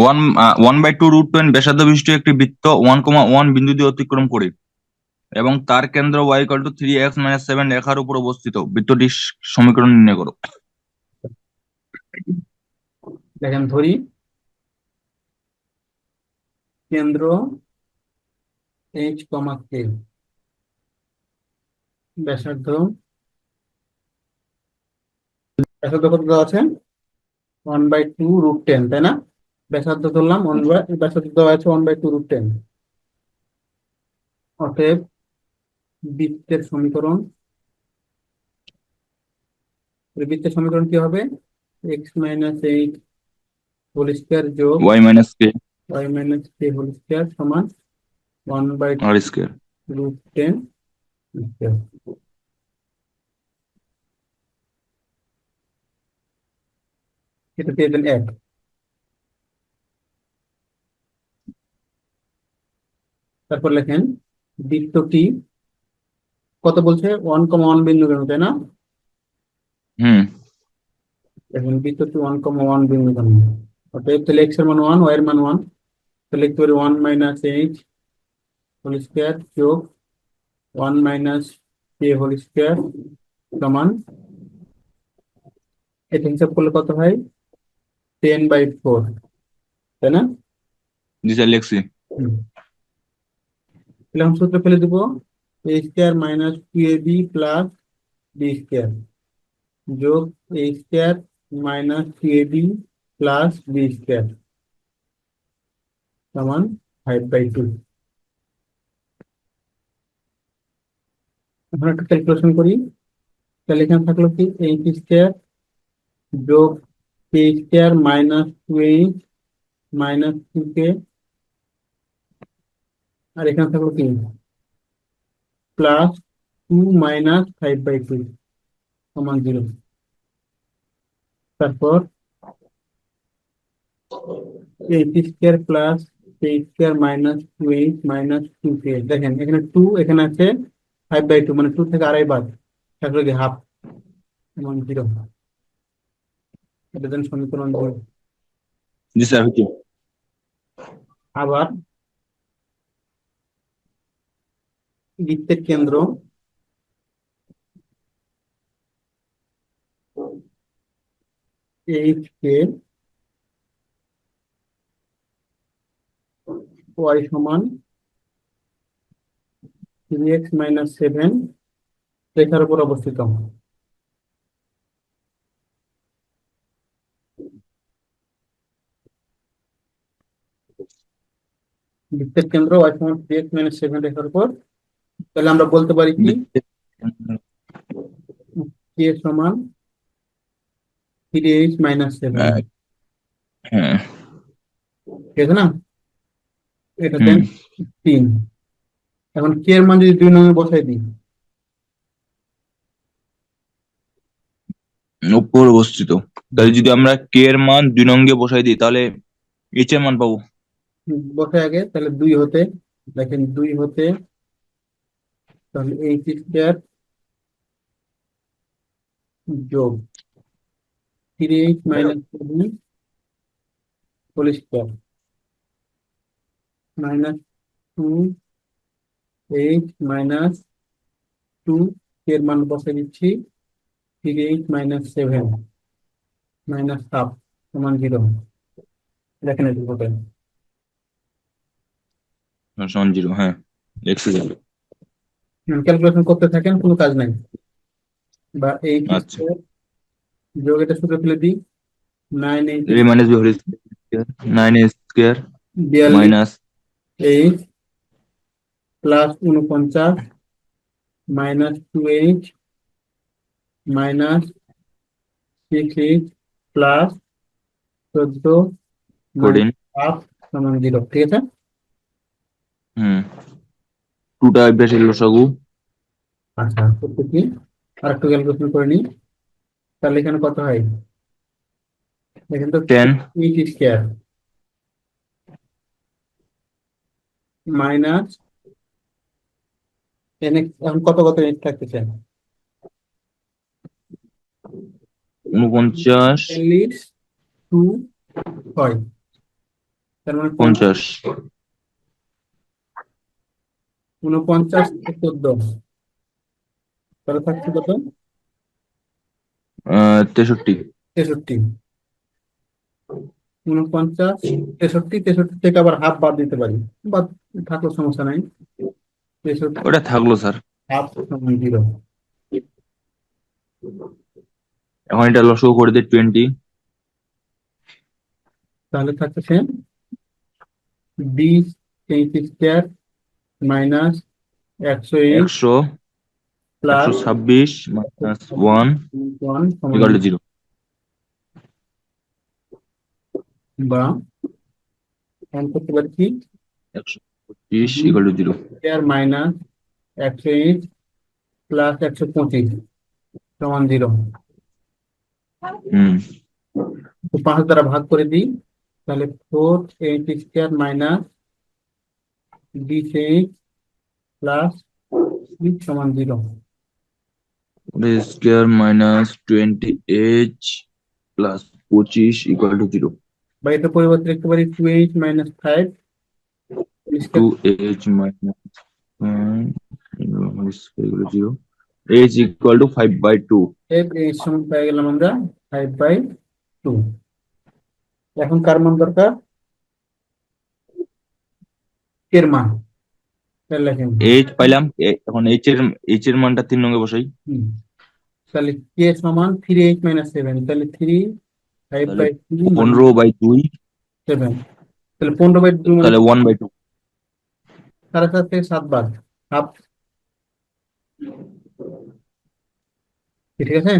One one by two root ten ব্যাসার্ধ বিশিষ্ট একটি বৃত্ত ওয়ান কমা ওয়ান বিন্দু দিয়ে অতিক্রম করে এবং তার কেন্দ্র Y equal to three X minus seven রেখার উপর অবস্থিত। বৃত্তটির সমীকরণ নির্ণয় করো। দেখেন ধরি। কেন্দ্র এইচ কমা কে ব্যাসার্ধ। ব্যাসার্ধ কত আছে? One by two root ten তাই না? ব্যাসার্ধ ধরলাম ওয়ান বাই ব্যাসার্ধ দেওয়া আছে one by two root ten অতএব বৃত্তের সমীকরণ বৃত্তের সমীকরণ কি হবে? X minus eight whole square যোগ Y minus K Y minus K whole square সমান one by R square root ten এটা দিয়ে দেন এক। তারপর লেখেন বৃত্তটি কত বলছে? ওয়ান কমা ওয়ান বিন্দু কেন তাই না? হুম। এখন বৃত্তটি ওয়ান কমা ওয়ান বিন্দু কেন? অতএব তাহলে এক্সের মান ওয়ান ওয়াই এর মান ওয়ান তাহলে লিখতে পারি one minus H whole square যোগ one minus K whole square সমান এটা হিসাব করলে কত হয়? টেন বাই ফোর তাই না? জি স্যার লিখছি আমি সূত্র ফেলে দিব A square minus two A B plus B square যোগ A square minus two A B plus B square সমান ফাইভ বাই টু এখন একটা ক্যালকুলেশন করি, তাহলে এখানে থাকল কি? এইচ স্কোয়ার যোগ K square minus two H minus two K আর এখানে থাকল কি plus two minus five by two সমান জিরো তারপর H square plus K square minus two H minus two K দেখেন এখানে টু এখানে আছে ফাইভ বাই টু মানে টু থেকে আড়াই বাদ। থাকল কি হাফ সমান জিরো এটা দেন সমীকরণ দুই জি স্যার হচ্ছে আবার বৃত্তের কেন্দ্র। এইচ কে ওয়াই সমান থ্রি এক্স মাইনাস সেভেন রেখার উপর অবস্থিত। বৃত্তের কেন্দ্র ওয়াই সমান থ্রি এক্স মাইনাস সেভেন রেখার উপর তাহলে আমরা বলতে পারি কি? কে সমান থ্রি এইচ মাইনাস সেভেন ঠিক আছে না? এটা দেন তিন। এখন কে এর মান যদি দুই নঙ্গে বসাই দিই। উপর অবস্থিত। তাহলে যদি আমরা কে এর মান দুই নঙ্গে বসাই দিই তাহলে এইচ এর মান পাবো। বসাই আগে তাহলে দুই হতে দেখেন দুই হতে তাহলে এইচ স্কোয়ার যোগ three H minus seven whole square minus two H minus two এর মান বসে দিচ্ছি three H minus seven minus half সমান জিরো এটা হবে। সমান জিরো হ্যাঁ লিখছি স্যার ক্যালকুলেশন করতে থাকেন কোনো কাজ নাই। বা এইচ আচ্ছা। যোগ এটা সূত্র ফেলে দিই। Nine H A minus whole square nine A square minus H plus উনপঞ্চাশ minus two H minus six H plus চোদ্দ হাফ সমান জিরো ঠিক আছে? হুম। টুটা অভ্যাসের লসাগু। আচ্ছা করতে কি? আর একটু ক্যালকুলেশন করে নিই। তাহলে এখানে কত হয়? দেখেন তো ten. H square. Minus ten এখন কত কত এইচ থাকতেছে? উনপঞ্চাশ। চল্লিশ টু ছয় তার মানে পঞ্চাশ। উনপঞ্চাশ চোদ্দ। তাহলে থাকছে কত? তেষট্টি। তেষট্টি। উনপঞ্চাশ তেষট্টি তেষট্টি থেকে আবার হাফ বাদ দিতে পারি। বাদ থাকল সমস্যা নাই। তেষট্টি। ওটা থাকল স্যার। হাফ সমান জিরো এখন এটা লসও করে দিই টোয়েন্টি তাহলে থাকতেছে বিশ তেইশ স্কোয়ার মাইনাস একশো একশো। একশো ছাব্বিশ minus one one equal to zero বা এন করতে পারি কি? একশো পঁচিশ ইকাল টু জিরো মাইনাস একশো প্লাস একশো পঁচিশ সমান জিরো হুম। তো পাঁচ দ্বারা ভাগ করে দিই তাহলে ফোর এইট স্কোয়ার মাইনাস বিশ এইট প্লাস সমান zero square minus twenty H plus পঁচিশ ইকাল টু জিরো বা এটা পরিবর্তে লিখতে পারি two eight minus five two H minus zero H equal to five by two এই সমান পেয়ে গেলাম আমরা ফাইভ বাই টু এখন কার মান দরকার? এর মান। এইচ পাইলাম এখন এইচ এর এইচ এর মানটা তিন নঙ্গে বসাই। তাহলে কে সমান থ্রি এইট মাইনাস সেভেন তাহলে থ্রি ফাইভ বাই টু পনেরো বাই দুই। সেভেন তাহলে পনেরো বাই মানে তাহলে ওয়ান বাই টু সাড়ে সাত থেকে সাত। বাদ হাফ ঠিক আছে?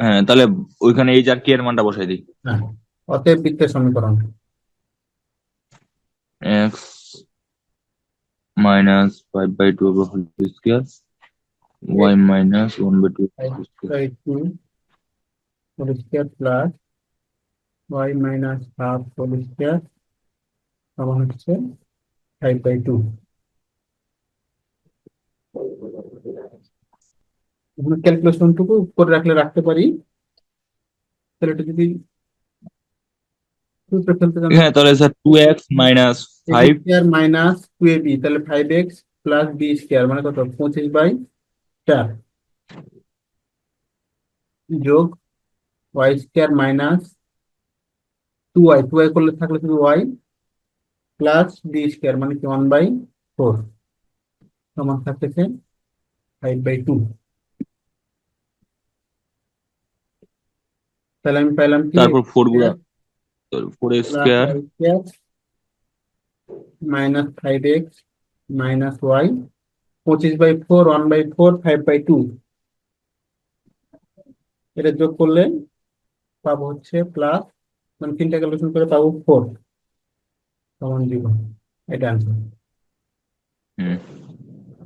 হ্যাঁ তাহলে ওইখানে এইচ আর কে এর মানটা বসাই দিই। হ্যাঁ অতএব বৃত্তের সমীকরণ। X minus five by two whole square Y minus one by two by two whole square plus Y minus half whole square সমান হচ্ছে ফাইভ বাই টু এখানে ক্যালকুলেশনটুকু করে রাখলে রাখতে পারি। তাহলে এটা যদি হ্যাঁ তাহলে sir two X minus five square minus two A B তাহলে five X plus B square মানে কত পঁচিশ বাই চার যোগ Y square minus two Y two Y করলে থাকলে শুধু ওয়াই প্লাস বি স্কোয়ার মানে কি ওয়ান বাই ফোর সমান থাকতেছে ফাইভ বাই টু তাহলে আমি পাইলাম কি তারপর ফোরগুলা four X square minus five X minus Y পঁচিশ by four one by four five by two এটা যোগ করলে পাবো হচ্ছে প্লাস মানে তিনটা ক্যালকুলেশন করে পাবো ফোর তখন জিরো এটা আনসার